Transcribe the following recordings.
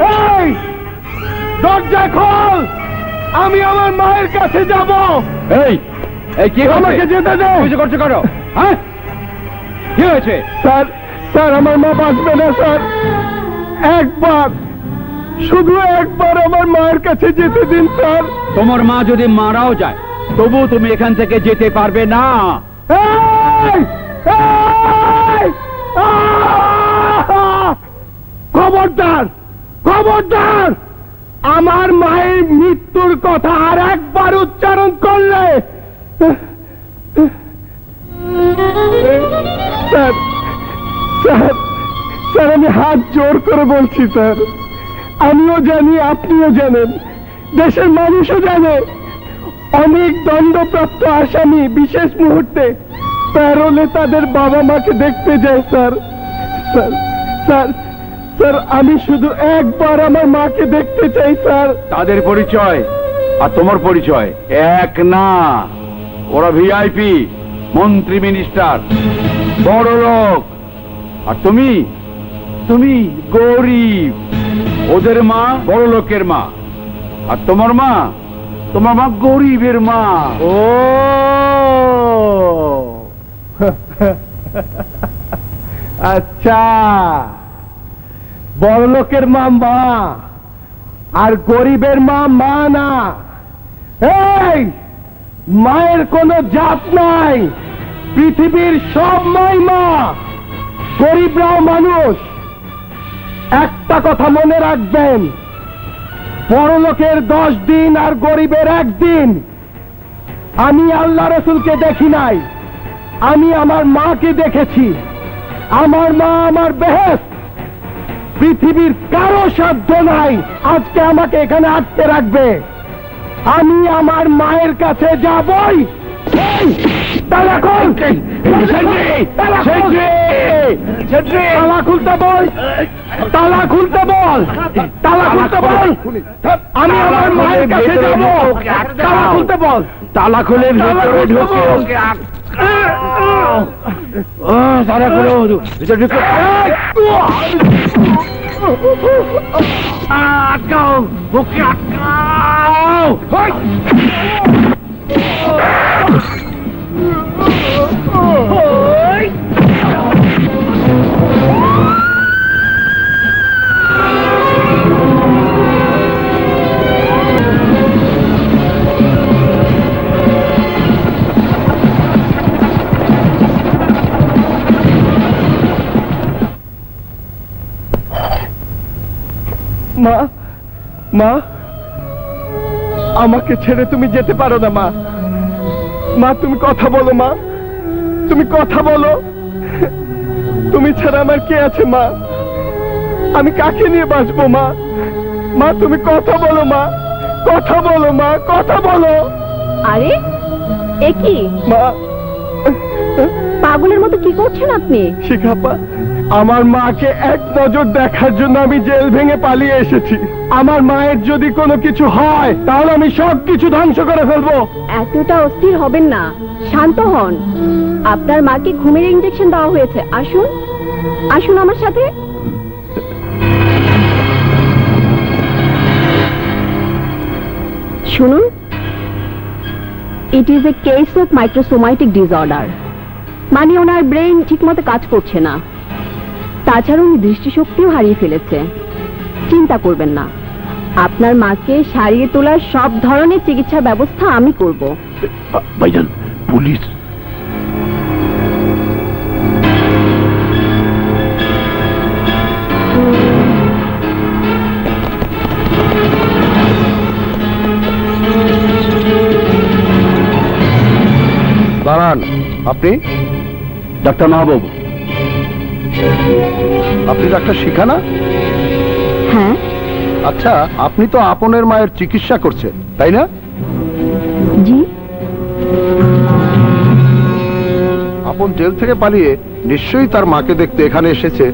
এই দরজা খোল। আমি আমার মায়ের কাছে যাব। এই এই কি? আমাকে যেতে দে। কিছু করছ করো। হ্যাঁ? কি হয়েছে? স্যার স্যার আমার মা বাঁচবে না স্যার। একবার শুধু একবার আমার মায়ের কাছে যেতে দিন স্যার। তোমার মা যদি মারাও যায় তবু তুমি এখান থেকে যেতে পারবে না! খবরদার! খবরদার, আমার মায়ের মৃত্যুর কথা আর একবার উচ্চারণ করলে, স্যার স্যার স্যার, আমি হাত জোর করে বলছি, স্যার। আমিও জানি, আপনিও জানেন, দেশের মানুষও জানে, অনেক দণ্ডপ্রাপ্ত আসামি বিশেষ মুহূর্তে প্যারোলে তাদের বাবা মাকে দেখতে যায়, স্যার। স্যার স্যার স্যার আমি শুধু একবার আমার মাকে দেখতে চাই স্যার। তাদের পরিচয় আর তোমার পরিচয় এক না। ওরা ভিআইপি মন্ত্রী মিনিস্টার বড় লোক। আর তুমি? তুমি গরিব। ওদের মা বড় লোকের মা। আর তোমার মা? তোমার মা গরিবের মা। ও! আচ্ছা। বড় লোকের মা মা, আর গরিবের মা মা না। এই, মায়ের কোনো জাত নাই, পৃথিবীর সব মাই মা, গরিবরাও মানুষ। একটা কথা মনে রাখবেন বড় লোকের দশ দিন আর গরিবের একদিন আমি আল্লাহ রসুলকে দেখি নাই, আমি আমার মাকে দেখেছি, আমার মা আমার বেহেস পৃথিবীর কারও সাধ্য নাই। আজকে আমাকে এখানে আটকে রাখবে। আমি আমার মায়ের কাছে যাবই। তালা তালা খোল! তালা খুলতে বল। তালা খুলতে বল। তালা খুলতে বল। আমি আমার মায়ের কাছে যাব। তালা খুলতে বল। তালা খুলে ভেতরে ঢুকে তালা খুলে ভিতরে ঢুকে আটকাও ওকে আটকাও। মা মা আমাকে ছেড়ে তুমি যেতে পারো না মা। মা তুমি কথা বলো মা। তুমি কথা বলো। তুমি ছাড়া আমার কে আছে মা? আমি কাকে নিয়ে বাঁচবো মা? মা তুমি কথা বলো মা। কথা বলো মা কথা বলো। আরে এ কি? মা পাগলের মতো কি করছেন আপনি? শিখাপা আমার মাকে এক নজর দেখার জন্য আমি জেল ভেঙে পালিয়ে এসেছি। আমার মায়ের যদি কোনো কিছু হয় তাহলে আমি সব কিছু ধ্বংস করে ফেলব। এতটা অস্থির হবেন না। শান্ত হন। আপনার মাকে ঘুমের ইঞ্জেকশন দেওয়া হয়েছে। আসুন। আসুন আমার সাথে। শুনুন। It is a case of microsomatic disorder মানে ওনার ব্রেন ঠিকমতো কাজ করছে না। তাছাড়া উনি দৃষ্টিশক্তিও হারিয়ে ফেলেছে। চিন্তা করবেন না। আপনার মাকে সারিয়ে তোলার সব ধরনের চিকিৎসা ব্যবস্থা আমি করব। ভাইজান পুলিশ দাঁড়ান আপনি? ডাক্তার মাহবুব। আপনি ডাক্তার শিখানা? হ্যাঁ। আচ্ছা আপনি তো আপনের মায়ের চিকিৎসা করছেন তাই না? জি। আপন জেল থেকে পালিয়ে নিশ্চয়ই তার মাকে দেখতে এখানে এসেছে।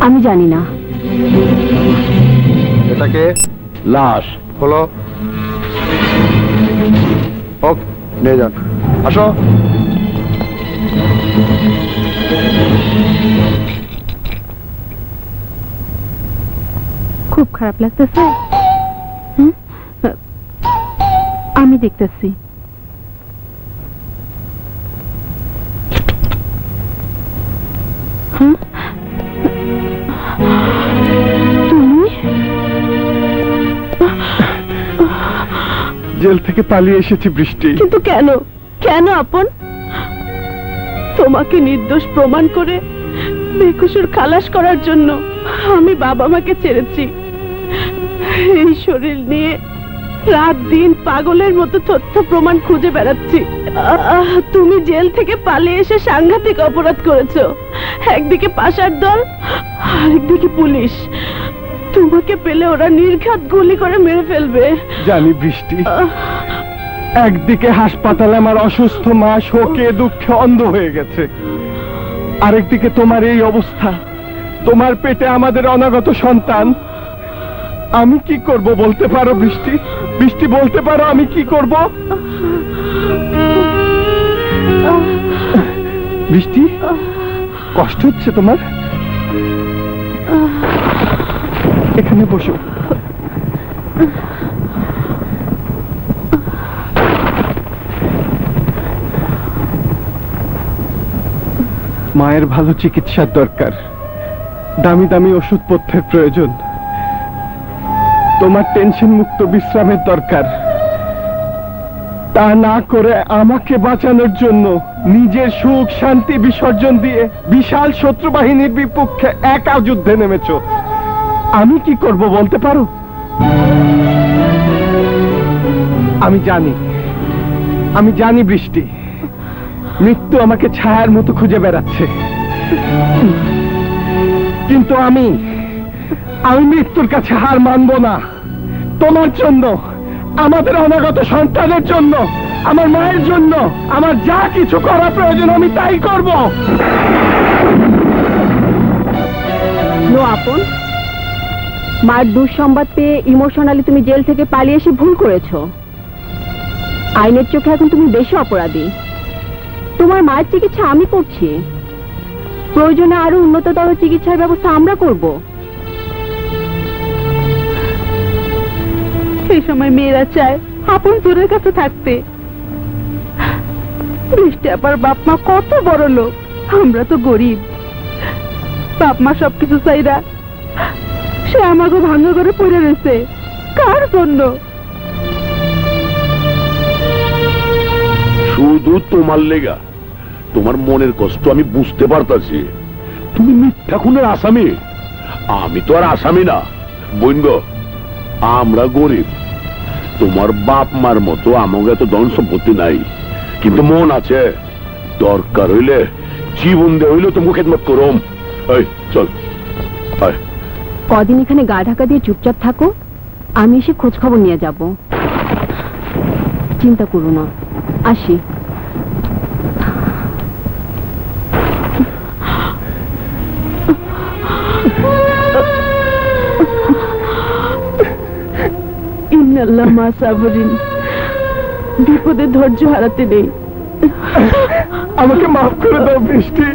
আমি জানি না। এটাকে লাশ। হলো। হোক নিয়ে যান। আসো। খুব খারাপ লাগতেছে? আমি দেখতেছি। হুম? তুমি? জেল থেকে পালিয়ে এসেছি বৃষ্টি। কিন্তু কেন? কেন আপন? তোমাকে নির্দোষ প্রমাণ করে বেকুসুর খালাস করার জন্য আমি বাবা মাকে ছেড়েছি। এই শরীর নিয়ে রাত দিন পাগলের মতো তথ্য প্রমাণ খুঁজে বেড়াচ্ছি। তুমি জেল থেকে পালিয়ে এসে সাংঘাতিক অপরাধ করেছ। একদিকে পাশার দল আরেকদিকে পুলিশ। তোমাকে পেলে ওরা নির্ঘাত গুলি করে মেরে ফেলবে। জানি বৃষ্টি। একদিকে হাসপাতালে আমার অসুস্থ মা শোকে, দুঃখে অন্ধ হয়ে গেছে। আরেকদিকে তোমার এই অবস্থা। তোমার পেটে আমাদের অনাগত সন্তান। আমি কি করব বলতে পারো, বৃষ্টি? বৃষ্টি বলতে পারো, আমি কি করব? বৃষ্টি? কষ্ট হচ্ছে তোমার? এখানে বসো। মায়ের ভালো চিকিৎসার দরকার। দামি দামি ওষুধপত্রের প্রয়োজন। তোমার টেনশন মুক্ত বিশ্রামের দরকার। তা না করে আমাকে বাঁচানোর জন্য নিজের সুখ, শান্তি, বিসর্জন দিয়ে বিশাল শত্রু বাহিনীর বিপক্ষে একা যুদ্ধে নেমেছ। আমি কি করব বলতে পারো? আমি জানি। আমি জানি বৃষ্টি। মৃত্যু আমাকে ছায়ার মতো খুঁজে বেড়াচ্ছে। কিন্তু আমি আমি মৃত্যুর কাছে হার মানব না। তোমার জন্য, আমাদের অনাগত সন্তানের জন্য, আমার মায়ের জন্য, আমার যা কিছু করা প্রয়োজন, আমি তাই করব। আপন মার দুঃসংবাদ পেয়ে ইমোশনালি তুমি জেল থেকে পালিয়ে এসে ভুল করেছ। আইনের চোখে এখন তুমি বেশি অপরাধী। তোমার মায়ের চিকিৎসা আমি করছি। প্রয়োজনে আরও উন্নততর চিকিৎসার ব্যবস্থা আমরা করব। সেই সময় মেয়েরা চায় আপন জোরের কাছে থাকতে। বৃষ্টি আবার বাপ মা কত বড় লোক, আমরা তো গরিব। বাপ মা সবকিছু চাইরা সে আমাকে ভাঙা করে পড়ে রয়েছে। কার জন্য? শুধু তোমার লেগা। তোমার মনের কষ্ট আমি বুঝতে পারতাছি। তুমি মিথ্যা খুনের আসামি। আমি তো আর আসামি না। বইন গো, আমরা গরিব। তোমার বাপ মার মতো আমাকে এত ধন সম্পত্তি নাই। কিন্তু মন আছে। দরকার হইলে জীবন দে হইলে তুমি খেদমত করম। এই চল। কদিন এখানে গা ঢাকা দিয়ে চুপচাপ থাকো। আমি এসে খোঁজ খবর নিয়ে যাব। চিন্তা করো না। আসি। ইন্নাল্লাহ মা সাবরিন বিপদে ধৈর্য হারাতে নেই। আমাকে মাফ করে দাও বৃষ্টি।